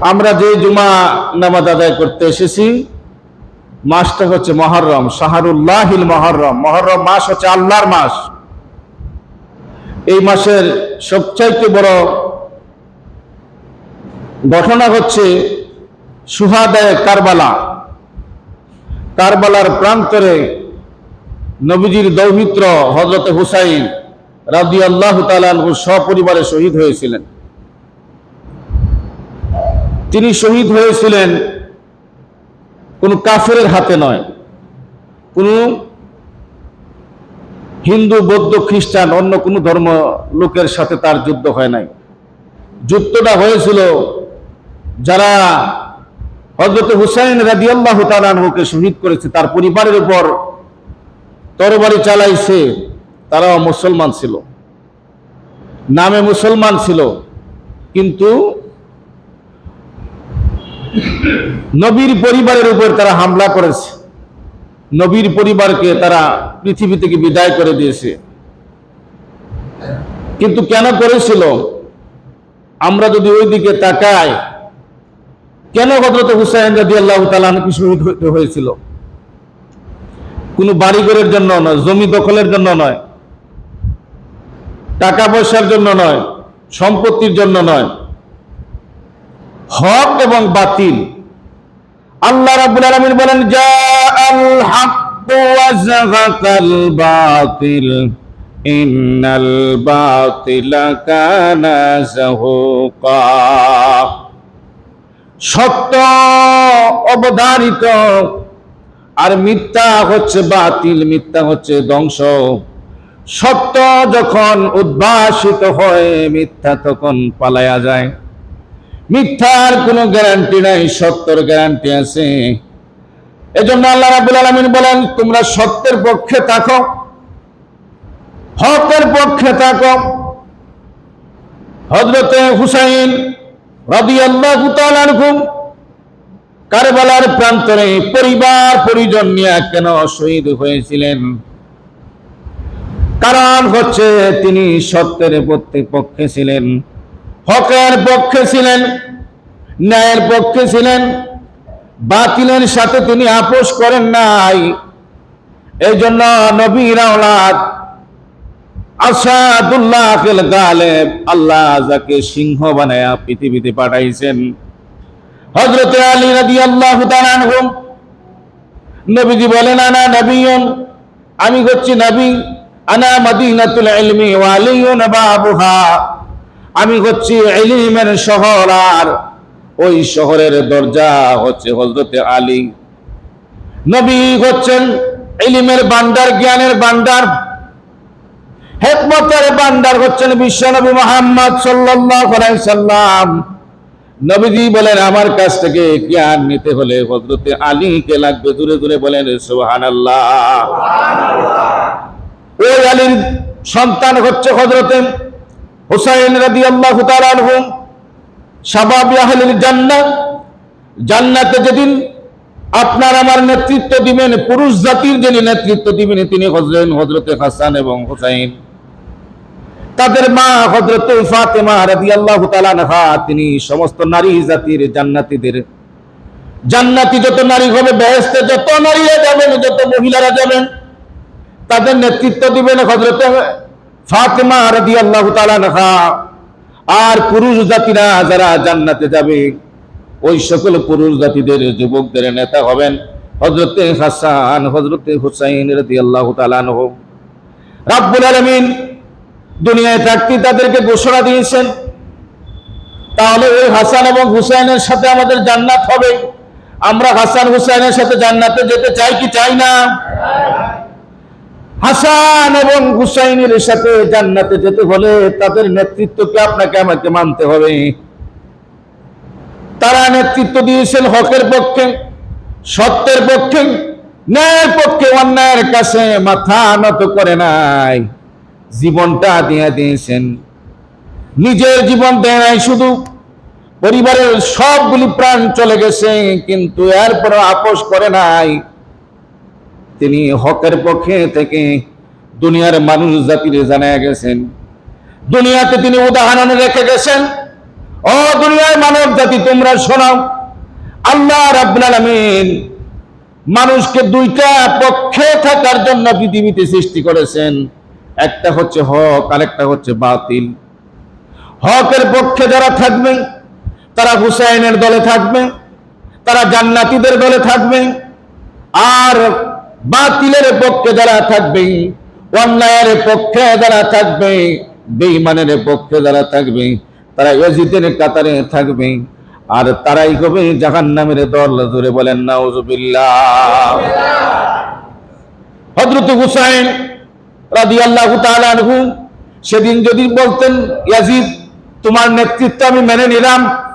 আমরা যে জুমা নামাজ আদায় করতে এসেছি, মাসটা হচ্ছে মহরম, শাহরুল্লাহিল মহরম। মহরম মাস হচ্ছে আল্লাহর মাস। এই মাসের সবচাইতে বড় ঘটনা হচ্ছে সুহাদায় কারবালা। কারবালার প্রান্তরে নবীজির দৌহিত্র হজরত হুসাইন রাজি আল্লাহ তালু সপরিবারে শহীদ হয়েছিলেন। তিনি শহীদ হয়েছিলেন কোন কাফের হাতে নয়, কোন হিন্দু, বৌদ্ধ, খ্রিস্টান, অন্য কোন ধর্ম লোকের সাথে তার যুদ্ধ হয় নাই। যুদ্ধটা হয়েছিল যারা হজরত হুসাইন রাজি আল্লাহ শহীদ করেছে, তার পরিবারের উপর তরবারি চালাইছে, তারাও মুসলমান ছিল। নামে মুসলমান ছিল, কিন্তু নবীর পরিবারের উপর তারা হামলা করেছে। নবীর পরিবারকে তারা পৃথিবী থেকে বিদায় করে দিয়েছে। কিন্তু কেন করেছিল? আমরা যদি ওই দিকে তাকাই, কেন হজরত হুসাইন রাজি আল্লাহ তালানকে হতে হয়েছিল? কোনো বাড়িঘরের জন্য নয়, জমি দখলের জন্য নয়, টাকা পয়সার জন্য নয়, সম্পত্তির জন্য নয়। হক এবং বাতিল। আল্লাহ রাব্বুল আলামিন বলেন সত্য অবধারিত আর মিথ্যা হচ্ছে বাতিল, মিথ্যা হচ্ছে ধ্বংস। সত্য যখন উদ্ভাসিত হয়, মিথ্যা তখন পালায়া যায়। মিথ্যার কোনো গ্যারান্টি নাই, সত্যের গ্যারান্টি আছে। এজন্য আল্লাহ রাবুল আলমিন বলেন, তোমরা সত্যের পক্ষে থাকো, হকের পক্ষে থাকো। হজরতে হুসাইন রবি আল্লাহ কারবালার প্রান্তরে পরিবার পরিজন নিয়ে কেন শহীদ হয়েছিলেন? কারণ হচ্ছে তিনি সত্যের প্রত্যেক পক্ষে ছিলেন। হকের পক্ষে ছিলেন, ন্যায়ের পক্ষে ছিলেন, বাতিলের সাথে তিনি আপোষ করেন নাই। এই জন্য নবীর আওলাদ আসাদুল্লাহ গালেব আল্লাহ যাকে সিংহ বানায়া পৃথিবীতে পাঠাইছেন। হজরতে আলী নদী আল্লাহ নবীজি বলেন, আনা নবীন আমি হচ্ছি নবী। আনা মদিনাতুল ইলমি ওয়া আলিয়ুন বাবুহা। আমি হচ্ছি এলিমের শহর আর ওই শহরের দরজা হচ্ছে হজরতে আলী। নবী হচ্ছেন এলিমের বান্দার জ্ঞানের বান্দার হেকমতের বান্ডার হচ্ছেন বিশ্বনবী মোহাম্মদ সাল্লাম। নবীজি বলেন আমার কাছ থেকে জ্ঞান নিতে হলে হজরতে আলীকে লাগবে। দূরে দূরে বলেন সোহান আল্লাহ ওই আলীর সন্তান হচ্ছে হজরতে হুসাইন রাদি আল্লাহ তালুম সাবাবি আহলিল জান্নাত জান্নাতে যেদিন আপনার আমার নেতৃত্ব দিবেন, পুরুষ জাতির যিনি নেতৃত্ব দিবেন, তিনি হজরেন হজরতে হাসান এবং হুসাইন। তাদের মা হজরত ফাতেমা রাদি আল্লাহ তালানহা তিনি সমস্ত নারী জাতির জান্নাতীদের। জান্নাতি যত নারী হবে বেহেস্তে যত নারীরা যাবেন, যত মহিলারা যাবেন, তাদের নেতৃত্ব দিবেন হজরত ফাতেমা রাদি আল্লাহ তালানহা আর পুরুষ জাতিরা যারা জান্নাতে যাবে, ওই সকল পুরুষ জাতিদের, যুবকদের নেতা হবেন হজরতে হাসান হজরতে হুসাইন রাদি আল্লাহ তালানহ রাব্বুল আলমিন দুনিয়ায় থাকতে তাদেরকে ঘোষণা দিয়েছেন, তাহলে ওই হাসান এবং হুসাইনের সাথে আমাদের জান্নাত হবে। আমরা হাসান হুসাইনের সাথে জান্নাতে যেতে চাই কি চাই না? হাসান এবং হুসাইনের সাথে জান্নাতে যেতে হলে তাদের নেতৃত্বকে আপনাকে আমাকে মানতে হবে। তারা নেতৃত্ব দিয়েছেন হকের পক্ষে, সত্যের পক্ষে, ন্যায়ের পক্ষে, অন্যায়ের কাছে মাথা নত করে নাই। জীবনটা দিয়ে দিয়েছেন। নিজের জীবন দেয় নাই শুধু। পরিবারের সবগুলি প্রাণ চলে গেছে, কিন্তু এরপর আপোষ করে নাই। তিনি হকের পক্ষে থেকে দুনিয়ার মানুষ জাতির জানা গেছেন। দুনিয়াতে তিনি উদাহরণ রেখে গেছেন। ও দুনিয়ায় মানব জাতি, তোমরা শোনাও। আল্লাহ রাব্বুল মানুষকে দুইটা পক্ষে থাকার জন্য পৃথিবীতে সৃষ্টি করেছেন। একটা হচ্ছে হক আর একটা হচ্ছে বাতিল। হকের পক্ষে যারা থাকবে, তারা হুসাইনের দলে থাকবে, তারা জান্নাতিদের দলে থাকবে। আর বাতিলের পক্ষে যারা থাকবে, অন্যায়ের পক্ষে যারা থাকবে, বেঈমানের পক্ষে যারা থাকবে, তারা ইয়াজিদের কাতারে থাকবে, আর তারাই হবে জাহান্নামের দল। ধরে বলেন, নাউজুবিল্লাহ। হযরত হুসাইন তাআলা আনহু সেদিন যদি বলতেন, ইয়াজিদ, তোমার নেতৃত্ব আমি মেনে নিলাম।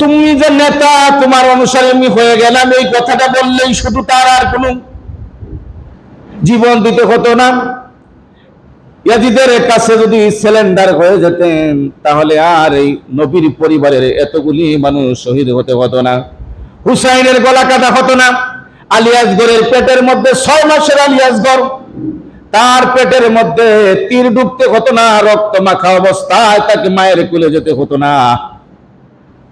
তুমি যে নেতা, তোমার অনুসারে আমি হয়ে গেলাম। এই কথাটা বললেই শুধু তার আর কোনো জীবন দিতে হতো না। ইয়াজিদের কাছে যদি সিলিন্ডার হয়ে যেতেন, তাহলে আর এই নবীর পরিবারের এতগুলি মানুষ শহীদ হতে হতো না। হুসাইনের গলা কাটা হতো না। আলিয়াসগড়ের পেটের মধ্যে ছয় মাসের আলিয়াসগড় তার পেটের মধ্যে তীর ঢুকতে হতো না, রক্ত মাখা অবস্থায় তাকে মায়ের কুলে যেতে হতো না।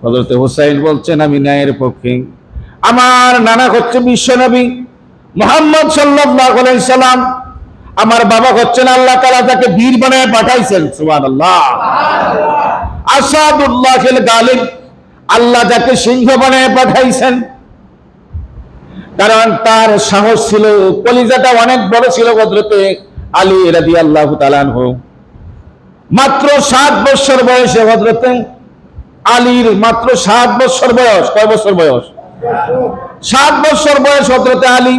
হজরত হুসাইন বলছেন, আমি ন্যায়ের পক্ষে। আমার নানা হচ্ছে বিশ্বনবী মোহাম্মদ সাল্লাম। আমার বাবা হচ্ছেন আল্লাহ তাআলা তাকে বীর বানায় পাঠাইছেন সুমান আল্লাহ আসাদুল্লাহ গালিব, আল্লাহ যাকে সিংহ বানায় পাঠাইছেন। কারণ তার সাহস ছিল, কলিজাটা অনেক বড় ছিল হযরতে আলী রাদিয়াল্লাহু তাআলা আনহু। মাত্র সাত বছর বয়সে হযরতে আলীর মাত্র সাত বছর বয়স। কয় বছর বয়স? সাত বছর বয়স হজরতে আলী।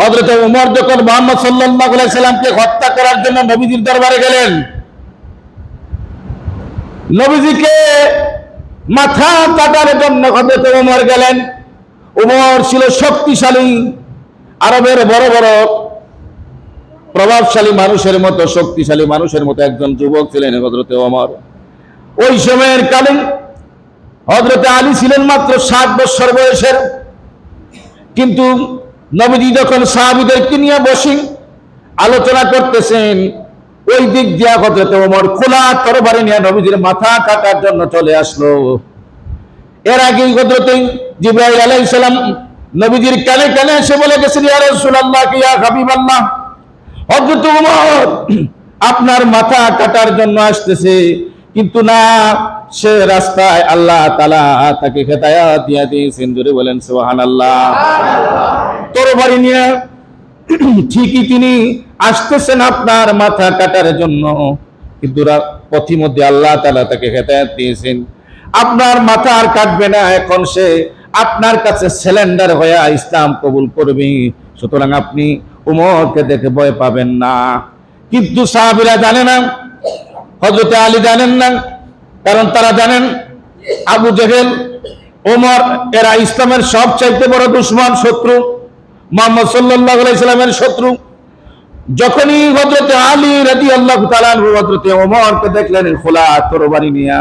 হজরতে উমর যখন মোহাম্মদ সাল্লামকে হত্যা করার জন্য নবীজির দরবারে গেলেন, নবীজিকে মাথা কাটার জন্য হজরতে উমর গেলেন। উমর ছিল শক্তিশালী, আরবের বড় বড় প্রভাবশালী মানুষের মতো, শক্তিশালী মানুষের মতো একজন যুবক ছিলেন হজরতে ওমর ওই সময়ের কালে হজরতে আলী ছিলেন মাত্র সাত বছর বয়সের। কিন্তু নবীজি যখন সাহাবিদেরকে নিয়ে বসি আলোচনা করতেছেন, ওই দিক দিয়া হজরতে ওমর খোলা তরবারি নিয়ে নবীজির মাথা কাটার জন্য চলে আসলো। এর আগেই হজরতে আলাইহিস সালাম নবীজির কানে কানে এসে বলে গেছেন, ইয়া রাসূলুল্লাহ ওমর, আপনার মাথা কাটার জন্য আসতেছে কিন্তু না সে রাস্তায় আল্লাহ তালা তাকে হেদায়াত দিয়া দিয়েছেন। জোরে বলেন সুবহানাল্লাহ। তরবারি নিয়ে ঠিকই তিনি আসতেছেন আপনার মাথা কাটার জন্য। কিন্তু রা- পথিমধ্যে আল্লাহ তাআলা তাকে হেদায়াত দিয়েছেন। আপনার মাথা আর কাটবে না এখন সে আপনার কাছে সিলিন্ডার হয়ে ইসলাম কবুল করবে। সুতরাং আপনি উমরকে দেখে ভয় পাবেন না। কিন্তু সাহাবীরা জানে না হজরতে আলী জানেন না, কারণ তারা জানেন আবু জেহেল, ওমর, এরা ইসলামের সব চাইতে বড় দুশ্মন শত্রু, মোহাম্মদ সাল্লাল্লাহু আলাইহি সাল্লামের শত্রু। যখনই হজরতে আলী রাজি আল্লাহ হজরতে ওমরকে দেখলেন, খোলা তরবারি নিয়ে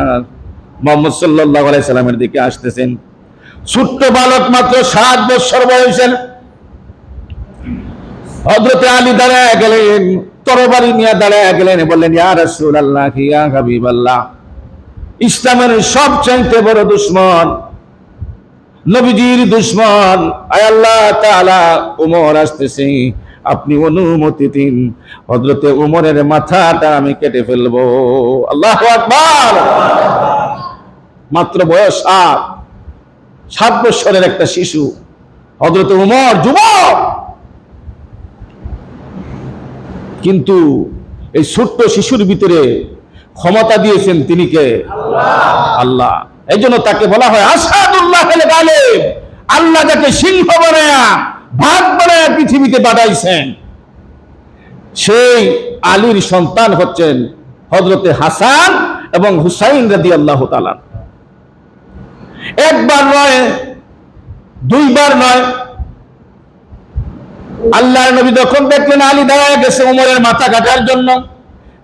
মোহাম্মদ আলাইহি সাল্লামের দিকে আসতেছেন। ছোট্ট বালক মাত্র সাত বছর বয়সের হজরতে আলী দাঁড়ায় গেলেন। তরবারি নিয়ে দাঁড়ায় গেলেন, বললেন, ইয়া রাসূলুল্লাহ, ইয়া হাবিবাল্লাহ, ইসলামের সব চাইতে বড় দুশ্মন, নবীজির দুশ্মন, আয় আল্লাহ উমর আসতেছে, আপনি অনুমতি দিন, হযরতে উমরের মাথাটা আমি কেটে ফেলব। আল্লাহ আকবার। মাত্র বয়স সাত সাত বছরের একটা শিশু, হযরতে উমর, যুবক কিন্তু এই ছোট্ট শিশুর ভিতরে ক্ষমতা দিয়েছেন তিনি কে? আল্লাহ। এই জন্য তাকে বলা হয় আসাদুল্লাহ আল্লাহ যাকে সিংহ বানায়া ভাগ বানায়া পৃথিবীতে বাড়াইছেন সেই আলীর সন্তান হচ্ছেন হজরতে হাসান এবং হুসাইন রাদি আল্লাহ তালান একবার নয় দুইবার নয় আল্লাহর নবী যখন দেখলেন আলী দাঁড়ায় গেছে উমরের মাথা কাটার জন্য,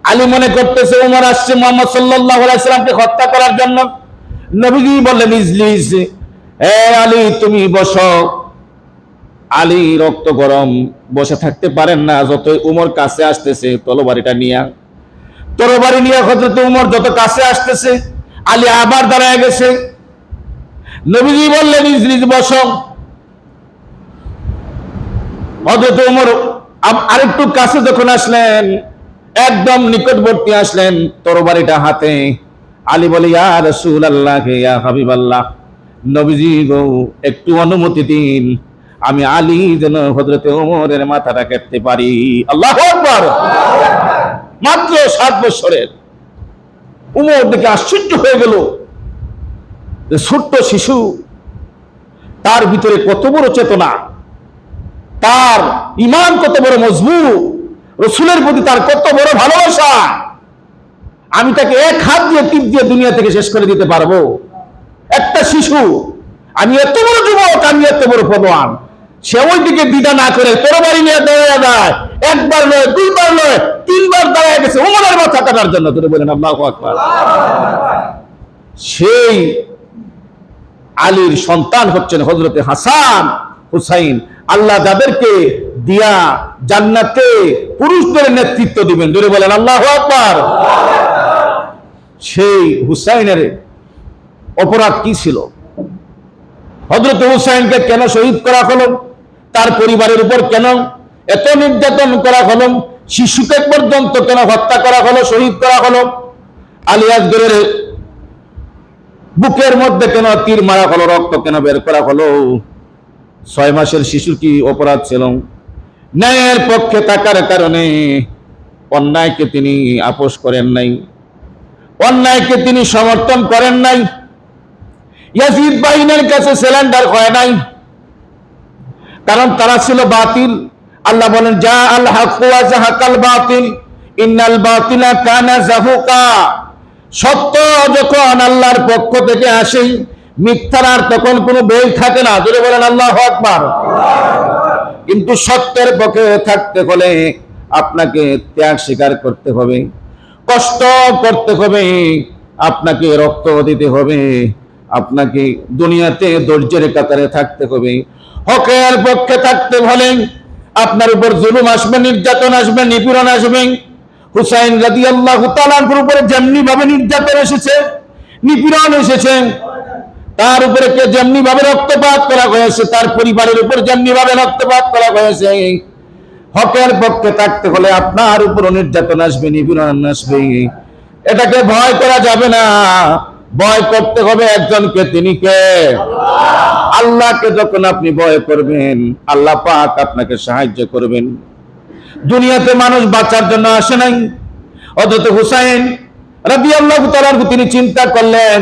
আলী মনে করতেছে উমর আসছে মোহাম্মদ সাল্লামকে হত্যা করার জন্য। নবীজি বললেন ইজলিস এ আলী, তুমি বসো। আলী রক্ত গরম, বসে থাকতে পারেন না, যতই উমর কাছে আসতেছে তলবারিটা নিয়ে। তরবারি নিয়ে হজরত উমর যত কাছে আসতেছে, আলী আবার দাঁড়ায় গেছে। নবীজি বললেন নিজ বসম হজরত উমর আরেকটু কাছে যখন আসলেন, একদম নিকটবর্তী আসলেন তরবারিটা হাতে। আলী বলে, ইয়া রসুল আল্লাহ ইয়া হাবিব আল্লাহ নবীজি গো, একটু অনুমতি দিন। আমি আলী যেন হজরতে ওমরের মাথাটা কাটতে পারি। আল্লাহ মাত্র সাত বছরের। উমর দেখে আশ্চর্য হয়ে গেল ছোট্ট শিশু, তার ভিতরে কত বড় চেতনা। তার ইমান কত বড় মজবুত, রসুলের প্রতি তার কত বড় ভালোবাসা। আমি তাকে এক হাত দিয়ে টিপ দিয়ে দুনিয়া থেকে শেষ করে দিতে পারব। একটা শিশু, আমি এত বড় যুবক, আমি এত বড় পদওয়ান সে ওই দিকে দ্বিধা না করে তোর বাড়ি নিয়ে দাঁড়িয়ে যায় একবার নয়, দুইবার নয়, তিনবার দাঁড়ায় গেছে, উমরের মাথা কাটার জন্য তোরে বলেন, আল্লাহ আকবার। সেই আলীর সন্তান হচ্ছেন হজরতে হাসান হুসাইন। আল্লাহ যাদেরকে দিয়া জান্নাতে পুরুষদের নেতৃত্ব দিবেন। ধরে বলেন, আল্লাহ আকবার। সেই হুসাইনের অপরাধ কি ছিল? হজরত হুসাইনকে কেন শহীদ করা হলো? তার পরিবারের উপর কেন এত নির্যাতন করা হলো? শিশুকে পর্যন্ত কেন হত্যা করা হলো, শহীদ করা হলো? আলিয়াজগরের বুকের মধ্যে কেন তীর মারা হলো, রক্ত কেন বের করা হলো? ছয় মাসের শিশুর কি অপরাধ ছিল? ন্যায়ের পক্ষে থাকার কারণে অন্যায়কে তিনি আপোষ করেন নাই। অন্যায়কে তিনি সমর্থন করেন নাই। ইয়াজিদ বাহিনীর কাছে সিলিন্ডার হয় নাই। কারণ তারা ছিল বাতিল। আল্লাহ বলেন, যা আল হক ওয়া জাহাকাল বাতিল। ইন্নাল বাতিলা কানা জাহুকা। সত্য যখন আল্লাহর পক্ষ থেকে আসে মিথ্যার আর তখন কোনো বেল থাকে না। যদি বলেন, আল্লাহ আকবার। কিন্তু সত্যের পক্ষে থাকতে হলে আপনাকে ত্যাগ স্বীকার করতে হবে, কষ্ট করতে হবে, আপনাকে রক্ত দিতে হবে, আপনাকে দুনিয়াতে ধৈর্যের কাতারে থাকতে হবে। হকের পক্ষে থাকতে হলে আপনার উপর জুলুম আসবে, নির্যাতন আসবে, নিপীড়ন আসবে। হুসাইন রাদি আল্লাহ উপরে যেমনি ভাবে নির্যাতন এসেছে, নিপীড়ন এসেছে তার উপরে কে যেমনি ভাবে রক্তপাত করা হয়েছে, তার পরিবারের উপর যেমনি ভাবে রক্তপাত করা হয়েছে, হকের পক্ষে থাকতে হলে আপনার উপর নির্যাতন আসবে, নিপীড়ন আসবে। এটাকে ভয় করা যাবে না। ভয় করতে হবে একজনকে, তিনি কে? আল্লাহকে যখন আপনি ভয় করবেন, আল্লাহ পাক আপনাকে সাহায্য করবেন। দুনিয়াতে মানুষ বাঁচার জন্য আসে নাই। অথচ হুসাইন রাবি আল্লাহ তিনি চিন্তা করলেন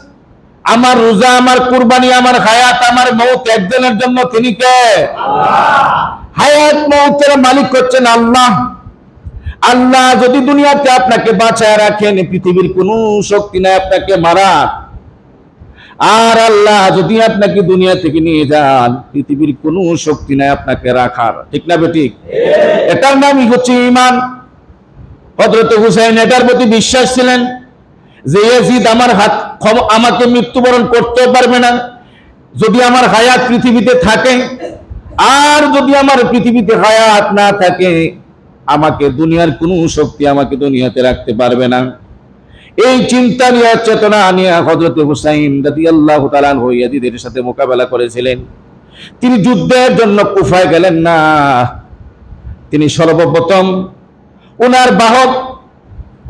আমার রোজা আমার কুরবানি আমার হায়াত আমার মৌত একজনের জন্য তিনি কে? হায়াত মৌতের মালিক হচ্ছেন আল্লাহ। আল্লাহ যদি দুনিয়াতে আপনাকে বাঁচায় রাখেন পৃথিবীর কোনো শক্তি নাই আপনাকে মারা আর আল্লাহ যদি আপনাকে দুনিয়া থেকে নিয়ে যান পৃথিবীর কোনো শক্তি নাই আপনাকে রাখার। ঠিক না বেঠিক? এটার নামই হচ্ছে ইমান হজরত হুসাইন এটার প্রতি বিশ্বাস ছিলেন। যে ইয়াজিদ আমার হাত আমাকে মৃত্যুবরণ করতে পারবে না। যদি আমার হায়াত পৃথিবীতে থাকে, আর যদি আমার পৃথিবীতে হায়াত না থাকে, আমাকে দুনিয়ার কোনো শক্তি আমাকে দুনিয়াতে রাখতে পারবে না। এই চিন্তা নিয়ে, চেতনা নিয়ে হজরত হুসাইন রাদি আল্লাহ তালান সাথে মোকাবেলা করেছিলেন। তিনি যুদ্ধের জন্য কুফায় গেলেন না। তিনি সর্বপ্রথম ওনার বাহক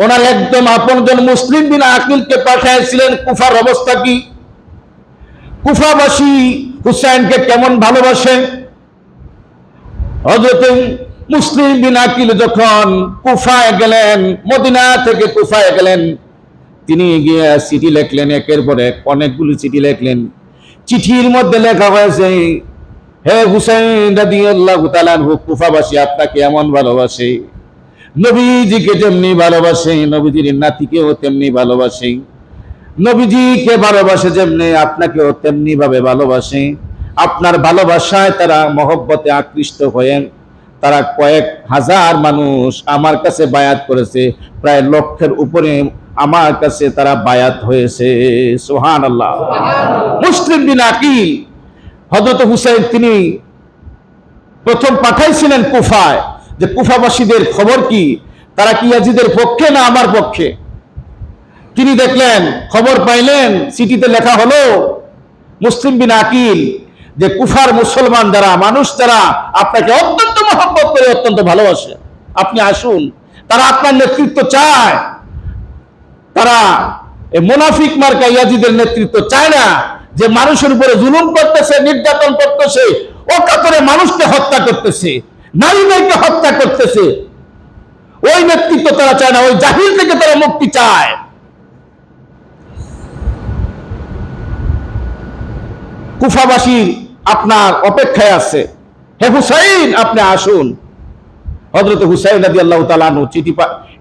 ওনার একদম আপনজন মুসলিম বিন আকিলকে পাঠিয়েছিলেন কুফার অবস্থা কি? কুফাবাসী হুসাইনকে কেমন ভালোবাসে? হজরত মুসলিম বিন আকিল যখন কুফায় গেলেন মদিনা থেকে কুফায় গেলেন, তিনি গিয়ে চিঠি লেখলেন, একের পর এক অনেকগুলো চিঠি লেখলেন। চিঠির মধ্যে লেখা হয়েছে, হে হুসাইন রাদিয়াল্লাহু তাআলা কুফাবাসী আপনাকে এমন ভালোবাসে। নবীজিকে যেমনি ভালোবাসে, নবীজির নাতিকেও তেমনি ভালোবাসে। নবীজিকে ভালোবাসে যেমনি আপনাকেও তেমনি ভাবে ভালোবাসে। আপনার ভালোবাসায় তারা মহব্বতে আকৃষ্ট হয়েন তারা কয়েক হাজার মানুষ আমার কাছে বায়াত করেছে, প্রায় লক্ষের উপরে আমার কাছে তারা বায়াত হয়েছে। সোহান আল্লাহ মুসলিম বিন আকিল হজরত হুসাইন তিনি প্রথম পাঠাইছিলেন কুফায়। যে কুফাবাসীদের খবর কি? তারা কি ইয়াজিদের পক্ষে না আমার পক্ষে? তিনি দেখলেন, খবর পাইলেন চিঠিতে লেখা হলো, মুসলিম বিন আকিল, যে কুফার মুসলমান যারা, মানুষ যারা, আপনাকে অত্যন্ত মহব্বত করে অত্যন্ত ভালোবাসে। আপনি আসুন, তারা আপনার নেতৃত্ব চায়। তারা মুনাফিক মার্কা ইয়াজিদের নেতৃত্ব চায় না। যে মানুষের উপরে জুলুম করতেছে, নির্যাতন করতেছে, অকাতরে মানুষকে হত্যা করতেছে। নারীদেরকে হত্যা করতেছে। ওই নেতৃত্ব তারা চায় না, ওই জাহির থেকে তারা মুক্তি চায়। কুফাবাসী আপনার অপেক্ষায় আছে। হে হুসাইন, আপনি আসুন। হজরত হুসাইন রাজি আল্লাহ তালানু চিঠি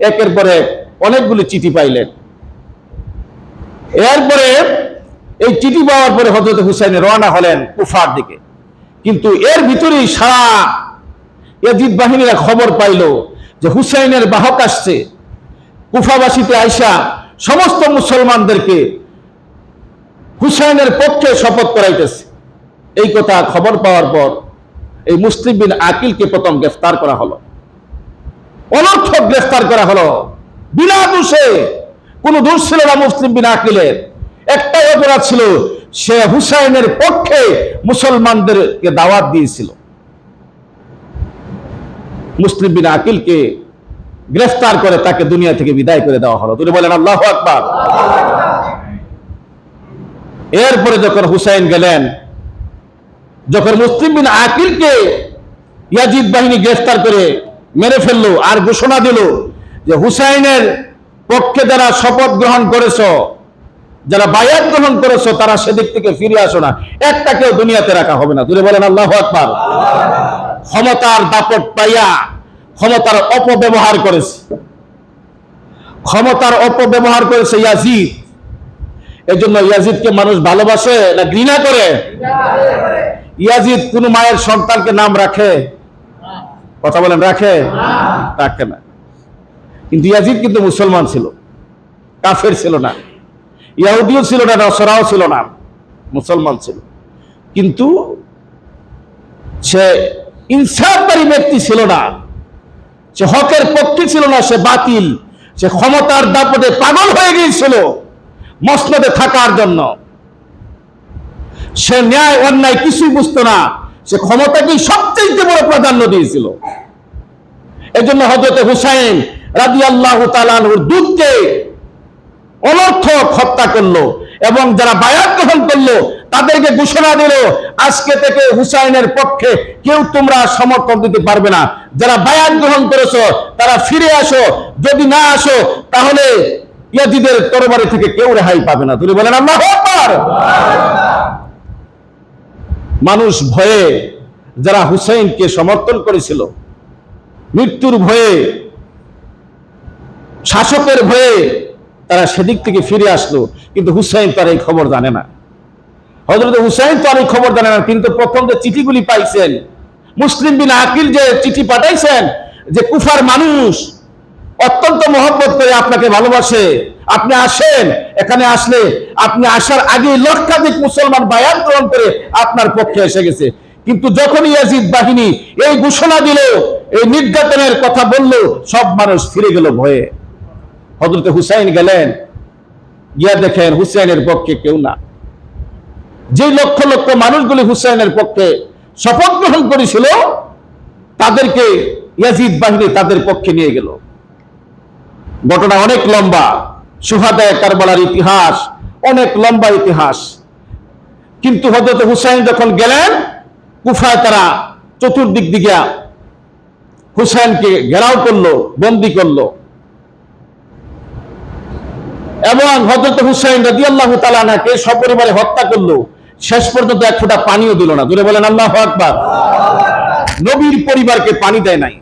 একের পরে অনেকগুলি চিঠি পাইলেন। এরপরে এই চিঠি পাওয়ার পরে হজরত হুসাইন রওনা হলেন কুফার দিকে। কিন্তু এর ভিতরেই সারা ইয়াজিদ বাহিনীরা খবর পাইল যে হুসাইনের বাহক আসছে। কুফাবাসীতে আইসা সমস্ত মুসলমানদেরকে হুসাইনের পক্ষে শপথ করাইতেছে। এই কথা খবর পাওয়ার পর এই মুসলিম বিন আকিলকে প্রথম গ্রেফতার করা হলো। অনর্থক গ্রেফতার করা হলো। বিনা দোষে, কোন দোষ ছিল না মুসলিম বিন আকিলের। একটাই অপরাধ ছিল, সে হুসাইনের পক্ষে মুসলমানদেরকে দাওয়াত দিয়েছিল। মুসলিম বিন আকিলকে গ্রেফতার করে তাকে দুনিয়া থেকে বিদায় করে দেওয়া হলো। তিনি বলেন, আল্লাহ আকবার। এরপরে যখন হুসাইন গেলেন, যখন মুসলিম বিন আকিলকে ইয়াজিদ বাহিনী গ্রেফতার করে মেরে ফেলল আর ঘোষণা দিল যে, হুসাইনের পক্ষে যারা শপথ গ্রহণ করেছ, যারা বায়াত গ্রহণ করেছ, তারা সেদিক থেকে ফিরে আসো না। একটাকেও দুনিয়াতে রাখা হবে না। দূরে বলেন, আল্লাহ আকবার। ক্ষমতার দাপট পাইয়া ক্ষমতার অপব্যবহার করেছে। ক্ষমতার অপব্যবহার করেছে ইয়াজিদ। এই এজন্য ইয়াজিদকে মানুষ ভালোবাসে না ঘৃণা করে? ইয়াজিদ কোন মায়ের সন্তানকে নাম রাখে? কথা বলেন, রাখে? রাখে না। কিন্তু ইয়াজিদ কিন্তু মুসলমান ছিল, কাফের ছিল না। ইয়াহুদিও ছিল না, নসরাও ছিল না, মুসলমান ছিল। কিন্তু সে ইনসাফকারী ব্যক্তি ছিল না। সে হকের পক্ষে ছিল না, সে বাতিল। সে ক্ষমতার দাপটে পাগল হয়ে গিয়েছিল মসনদে থাকার জন্য। সে ন্যায় অন্যায় কিছুই বুঝতো না। সে ক্ষমতাকেই সবচেয়ে বড় প্রাধান্য দিয়েছিল। এজন্য হজরত হুসাইন রাজি আল্লাহ তালানুর দুধকে অনর্থক হত্যা করল এবং যারা বায়াত গ্রহণ করল তাদেরকে ঘোষণা দিল, আজকে থেকে হুসাইনের পক্ষে কেউ তোমরা সমর্থন দিতে পারবে না। যারা বায়াত গ্রহণ করেছ, তারা ফিরে আসো। যদি না আসো, তাহলে ইয়াজিদের তরবারি থেকে কেউ রেহাই পাবে না। তুমি বলেন, আল্লাহ মানুষ ভয়ে যারা হুসাইনকে সমর্থন করেছিল, মৃত্যুর ভয়ে, শাসকের ভয়ে তারা সেদিক থেকে ফিরে আসলো, কিন্তু হুসাইন তার এই খবর জানে না। হজরত হুসাইন তো এই খবর জানে না, কিন্তু প্রথম যে চিঠিগুলি পাইছেন, মুসলিম বিন আকিল যে চিঠি পাঠাইছেন, যে কুফার মানুষ অত্যন্ত মহব্বত করে আপনাকে ভালোবাসে, আপনি আসেন, এখানে আসলে আপনি আসার আগে লক্ষাধিক মুসলমান বায়াত গ্রহণ করে আপনার পক্ষে এসে গেছে। কিন্তু যখন ইয়াজিদ বাহিনী এই ঘোষণা দিল, এই নির্যাতনের কথা বলল, সব মানুষ ফিরে গেল ভয়ে। হজরত হুসাইন গেলেন, গিয়া দেখেন হুসাইনের পক্ষে কেউ না। যে লক্ষ লক্ষ মানুষগুলি হুসাইনের পক্ষে শপথ গ্রহণ করেছিল, তাদেরকে ইয়াজিদ বাহিনী তাদের পক্ষে নিয়ে গেল। ঘটনা অনেক লম্বা। সুহাদায় কারবালার ইতিহাস, অনেক লম্বা ইতিহাস। কিন্তু হজরত হুসাইন যখন গেলেন, কুফায় তারা চতুর্দিক দিকে হুসাইনকে ঘেরাও করল, বন্দি করল। এবং হজরত হুসাইন রাজি আল্লাহ তালানাকে সপরিবারে হত্যা করল। শেষ পর্যন্ত এক ফোঁটা পানিও দিল না। দূরে বলেন, আল্লাহ আকবার। নবীর পরিবারকে পানি দেয় নাই।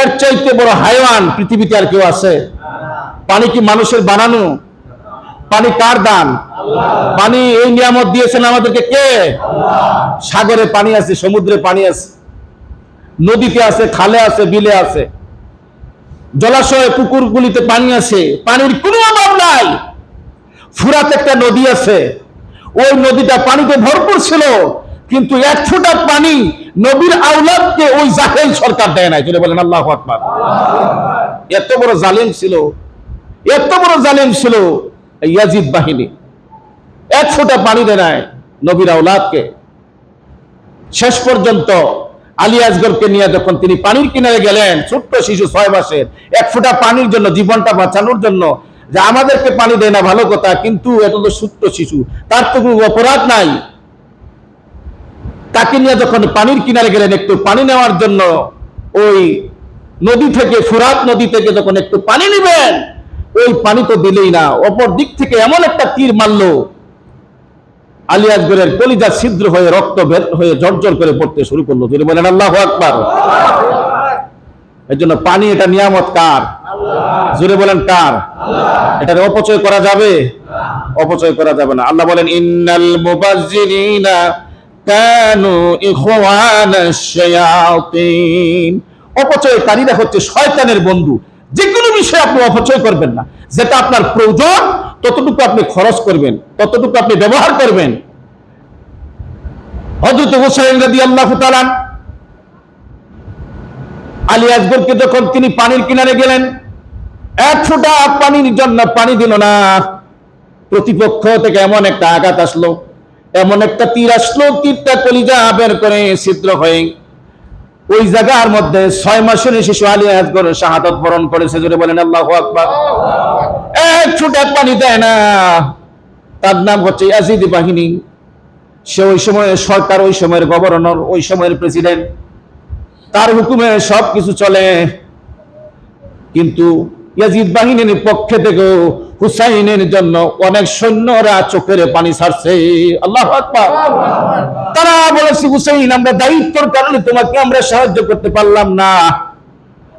এর চাইতে বড় হাইওয়ান পৃথিবীতে আর কেউ আছে? পানি কি মানুষের বানানো? পানি কার দান? পানি এই নিয়ামত দিয়েছেন আমাদেরকে কে? সাগরে পানি আছে, সমুদ্রে পানি আছে, নদীতে আছে, খালে আছে, বিলে আছে, জলাশয়, পুকুরগুলিতে পানি আছে। পানির কোনো অভাব নাই। ফুরাত একটা নদী আছে। ওই নদীটা পানিতে ভরপুর ছিল, কিন্তু এক ফোঁটা পানি নবীর আউলাদকে ওই জাহেল সরকার দেয় নাই। যদি বলেন, আল্লাহ আকবার। এত বড় জালেম ছিল, এত বড় জালেম ছিল ইয়াজিদ বাহিনী। এক ফোঁটা পানি দেয় নাই নবীর আউলাদকে শেষ পর্যন্ত আলী আসগরকে নিয়ে যখন তিনি পানির কিনারে গেলেন, ছোট্ট শিশু ছয় মাসের, এক ফোঁটা পানির জন্য, জীবনটা বাঁচানোর জন্য যে আমাদেরকে পানি দেয় না, ভালো কথা, কিন্তু এটা তো ছোট্ট শিশু। তার তো কোনো অপরাধ নাই। তাকে নিয়ে যখন পানির কিনারে গেলেন একটু পানি নেওয়ার জন্য, ওই নদী থেকে ফুরাত নদী থেকে যখন একটু পানি নেবেন, ওই পানি তো দিলেই না। অপর দিক থেকে এমন একটা তীর মারলো, আলী আকবরের কলিজা ছিদ্র হয়ে, রক্ত বের হয়ে জর্জর করে পড়তে শুরু করল। যদি বলেন, আল্লাহ আকবার। এর জন্য পানি, এটা নিয়ামত কার? জুড়ে বলেন কার? এটার অপচয় করা যাবে? অপচয় করা যাবে না। আল্লাহ বলেন, ইন্নাল মুবাজ্জিরিনা কানু ইখওয়ানাশ শায়াতিন অপচয়কারীরা হচ্ছে শয়তানের বন্ধু। যে কোনো বিষয়ে আপনি অপচয় করবেন না। যেটা আপনার প্রয়োজন, ততটুকু আপনি খরচ করবেন, ততটুকু আপনি ব্যবহার করবেন। হজরত হুসাইন রাদি আল্লাহ তালান আলী আকবরকে যখন তিনি পানির কিনারে গেলেন এক ফোঁটা পানির জন্য পানি দিল না। প্রতিপক্ষ থেকে এমন একটা আঘাত আসলো, এমন একটা তীর আসলো, তীরটা কলিজা বের করে ছিদ্র হয়ে ওই জায়গার মধ্যে ছয় মাসের শিশু আলী আকবর শাহাদত বরণ করেছে, জোরে বলেন আল্লাহ আকবার। এক ফোঁটা পানি দেয় না। তার নাম হচ্ছে ইয়াজিদ বাহিনী। সে ওই সময়ের সরকার, ওই সময়ের গভর্নর, ওই সময়ের প্রেসিডেন্ট। তার হুকুমে সব কিছু চলে। কিন্তু ইয়াজিদ বাহিনীর পক্ষে থেকেও হুসাইনের জন্য অনেক সৈন্যরা চোখের পানি ছাড়ছে। আল্লাহ তারা বলেছে হুসাইন, আমরা দায়িত্বর কারণে তোমাকে আমরা সাহায্য করতে পারলাম না।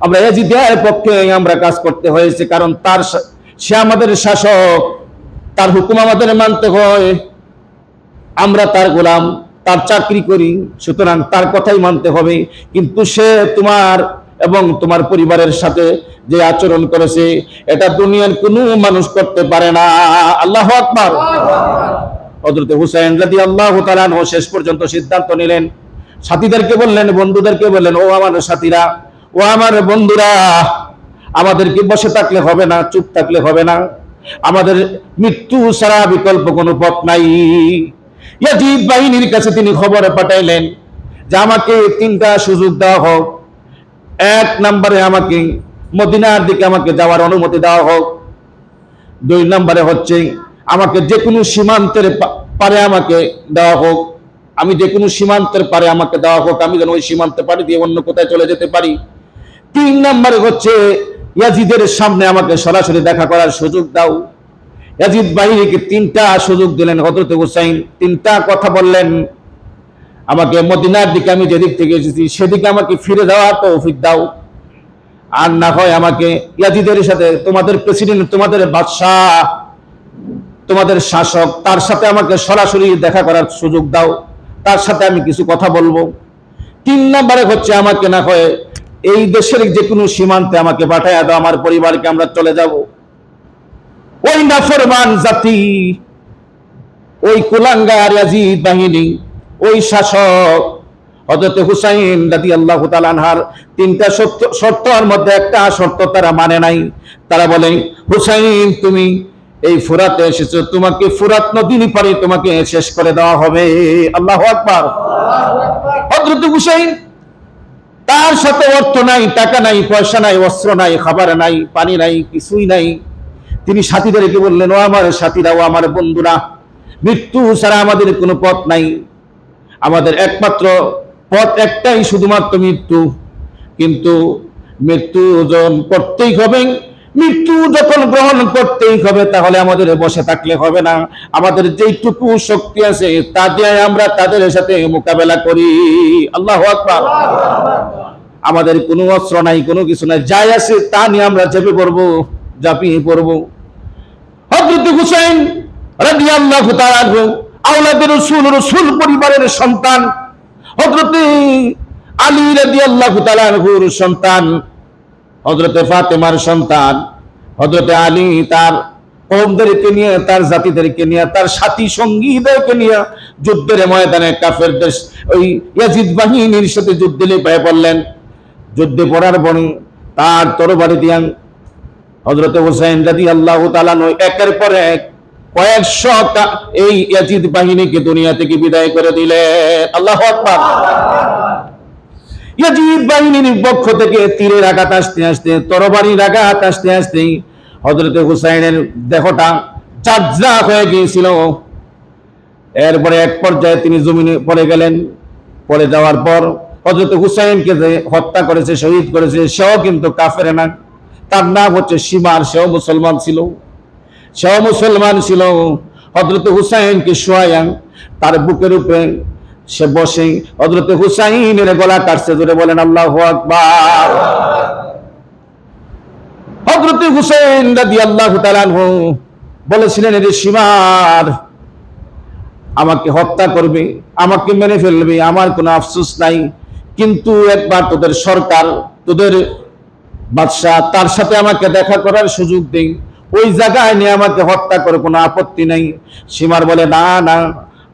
আমরা ইয়াজিদের পক্ষে আমরা কাজ করতে হয়েছে, কারণ তার সে আমাদের শাসক। তার হুকুম আমাদের মানতে হয়। আমরা তার গোলাম, তার চাকরি করি, সুতরাং তার কথাই মানতে হবে। কিন্তু সে তোমার এবং তোমার পরিবারের সাথে যে আচরণ করেছে, এটা দুনিয়ার কোনো মানুষ করতে পারে না। আল্লাহ আকবার। হজরত হুসাইন রাদি আল্লাহ তালানহ শেষ পর্যন্ত সিদ্ধান্ত নিলেন। সাথীদেরকে বললেন, বন্ধুদেরকে বললেন, ও আমার সাথীরা, ও আমার বন্ধুরা, আমাদেরকে বসে থাকলে হবে না, চুপ থাকলে হবে না। আমাদের মৃত্যু ছাড়া বিকল্প কোনো পথ নাই। ইয়াজিদ বাহিনীর কাছে তিনি খবর পাঠাইলেন যে, আমাকে তিনটা সুযোগ দেওয়া হোক। এক নম্বরে আমাকে, মদিনার দিকে আমাকে যাওয়ার অনুমতি দেওয়া হোক। দুই নম্বরে হচ্ছে, আমাকে যে কোনো সীমান্তের পারে আমাকে দেওয়া হোক। আমি যে কোনো সীমান্তের পারে আমাকে দেওয়া হোক, আমি যেন ওই সীমান্তে পাড়ি দিয়ে অন্য কোথায় চলে যেতে পারি। তিন নম্বরে হচ্ছে, ইয়াজিদের সামনে আমাকে সরাসরি দেখা করার সুযোগ দাও। ইয়াজিদ বাহিনীকে তিনটা সুযোগ দিলেন হজরত হুসাইন। তিনটা কথা বললেন। আমাকে মদিনার দিকে আমি যেদিক থেকে এসেছি, সেদিকে আমাকে ফিরে দেওয়ার তৌফিক দাও। আর না হয় আমাকে ইয়াজিদের সাথে, তোমাদের প্রেসিডেন্ট তোমাদের বাদশাহ, তোমাদের শাসক, তার সাথে আমাকে সরাসরি দেখা করার সুযোগ দাও। তার সাথে আমি কিছু কথা বলব। তিন নম্বরে হচ্ছে আমাকে না হয় এই দেশের যে কোনো সীমান্তে আমাকে পাঠায় দাও, আমার পরিবারকে আমরা চলে যাব। ওই নাফরমান জাতি, ওই কুলাঙ্গার ইয়াজিদ বাহিনী ওই শাসক হজরত হুসাইন দাদি আল্লাহ তালানহার তিনটা শর্ত শর্তর মধ্যে একটা শর্ত তারা মানে নাই। তারা বলে হুসাইন, তুমি এই ফুরাতে এসেছ, তোমাকে ফুরাত নদীর পারে তোমাকে শেষ করে দেওয়া হবে। আল্লাহ আকবার। হজরত হুসাইন, তার সাথে অর্থ নাই, টাকা নাই, পয়সা নাই, অস্ত্র নাই, খাবার নাই, পানি নাই, কিছুই নাই। তিনি সাথীদেরকে বললেন, ও আমার সাথীরা, ও আমার বন্ধুরা, মৃত্যু ছাড়া আমাদের কোনো পথ নাই। আমাদের একমাত্র পথ একটাই শুধুমাত্র মৃত্যু। কিন্তু মৃত্যু যখন করতেই হবে, মৃত্যু যখন গ্রহণ করতেই হবে, তাহলে আমাদের বসে থাকলে হবে না। আমাদের যেইটুকু শক্তি আছে, তা দিয়ে আমরা তাদের সাথে মোকাবেলা করি। আল্লাহ আকবার। আমাদের কোনো অস্ত্র নাই, কোনো কিছু নাই। যাই আছে, তা নিয়ে আমরা চেপে পড়ব, ঝাঁপিয়ে পড়ব। হযরত হুসাইন রাদিয়াল্লাহু তাআলা আনহু আওলাদের রাসূল রাসূল পরিবারের সন্তান, হযরত আলী রাদিয়াল্লাহু তাআলা আনহুর সন্তান, হযরতে ফাতেমার সন্তান, হযরতে আলী তার কৌমদেরকে নিয়ে, তার জাতিদেরকে নিয়ে, তার সাথী সঙ্গীদেরকে নিয়ে যুদ্ধের ময়দানে কাফেরদের ওই ইয়াজিদ বাহিনীর সাথে যুদ্ধে লিপায় পড়লেন। যুদ্ধে পড়ার পরে তার তরবারি দিয়া হজরত হোসেন রাদি আল্লাহ তালানো একের পর এক কয়েকশো এই ইয়াজিদ বাহিনীকে দুনিয়া থেকে বিদায় করে দিলেন। আল্লাহ আকবার। ইয়াজিদ বাহিনীর পক্ষ থেকে তীরের আঘাত আসতে আসতে, তরবারির আঘাত আসতে আসতেই হজরত হুসাইনের দেহটা চাজরা হয়ে গিয়েছিল। এরপরে এক পর্যায়ে তিনি জমিনে পড়ে গেলেন। পড়ে যাওয়ার পর হজরত হুসাইনকে যে হত্যা করেছে, শহীদ করেছে, সেও কিন্তু কাফের না। তার নাম হচ্ছে সীমার সেও মুসলমান ছিল। সেও মুসলমান ছিল। হজরত হুসাইনকে শোয়াইয়া, তার বুকের উপরে সে বসে হজরত হুসাইনের গলা কাটছে ধরে বলেন, আল্লাহ আকবার। হজরত হুসেন রাদি আল্লাহ বলেছিলেন এর সীমার আমাকে হত্যা করবে, আমাকে মেনে ফেলবে, আমার কোনো আফসোস নাই। কিন্তু একবার তোদের সরকার, তোদের বাদশাহ তার সাথে আমাকে দেখা করার সুযোগ দেই। ওই জায়গায় নিয়ে আমাকে হত্যা করে, কোনো আপত্তি নাই। সীমার বলে, না না,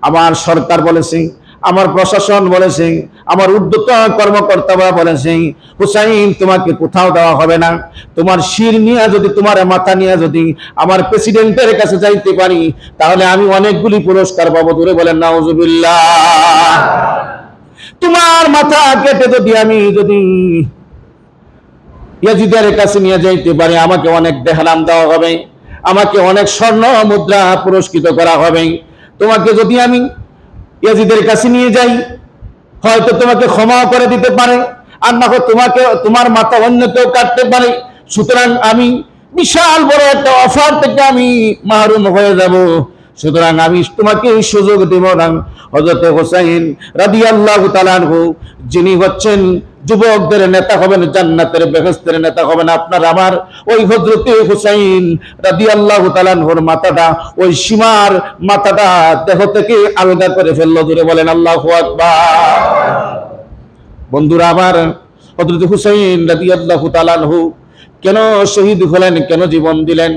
আমার সরকার বলেছে, আমার প্রশাসন বলেছে, আমার উদ্যত কর্মকর্তারা বলেছে, হুসাইন তোমাকে কোথাও দেওয়া হবে না। তোমার শির নিয়ে যদি, তোমার মাথা নিয়ে যদি আমার প্রেসিডেন্টের কাছে যাইতে পারি, তাহলে আমি অনেকগুলি পুরস্কার পাবো। দূরে বলেন, নাউজুবিল্লাহ। তোমার মাথা কেটে যদি আমি যদি ইয়াজিদের কাছে নিয়ে যাইতে পারে, আমাকে অনেক দেহরাম দেওয়া হবে, আমাকে অনেক স্বর্ণ মুদ্রা পুরস্কৃত করা হবে। তোমাকে যদি আমি ইয়াজিদের কাছে নিয়ে যাই, হয়তো তোমাকে ক্ষমা করে দিতে পারে, আর না তোমাকে, তোমার মাথা অন্য কেউ কাটতে পারে। সুতরাং আমি বিশাল বড় একটা অফার থেকে আমি মাহরুম হয়ে যাব। সুতরাং আমি তোমাকে এই সুযোগ দেব না। হজরত হোসাইন রাদি আল্লাহ তালানহু যিনি হচ্ছেন যুবকদের নেতা হবেন, জান্নাতের বেহেস্তের নেতা হবেন, আপনার আমার ওই হজরতে হুসাইন রাদি আল্লাহ তালানহুর মাথাটা, ওই সীমার মাথাটা দেহ থেকে আলাদা করে ফেলল। দূরে বলেন, আল্লাহ আকবার। বন্ধুরা, আমার হজরত হুসাইন রাদি আল্লাহ তালানহু কেন শহীদ হলেন, কেন জীবন দিলেন?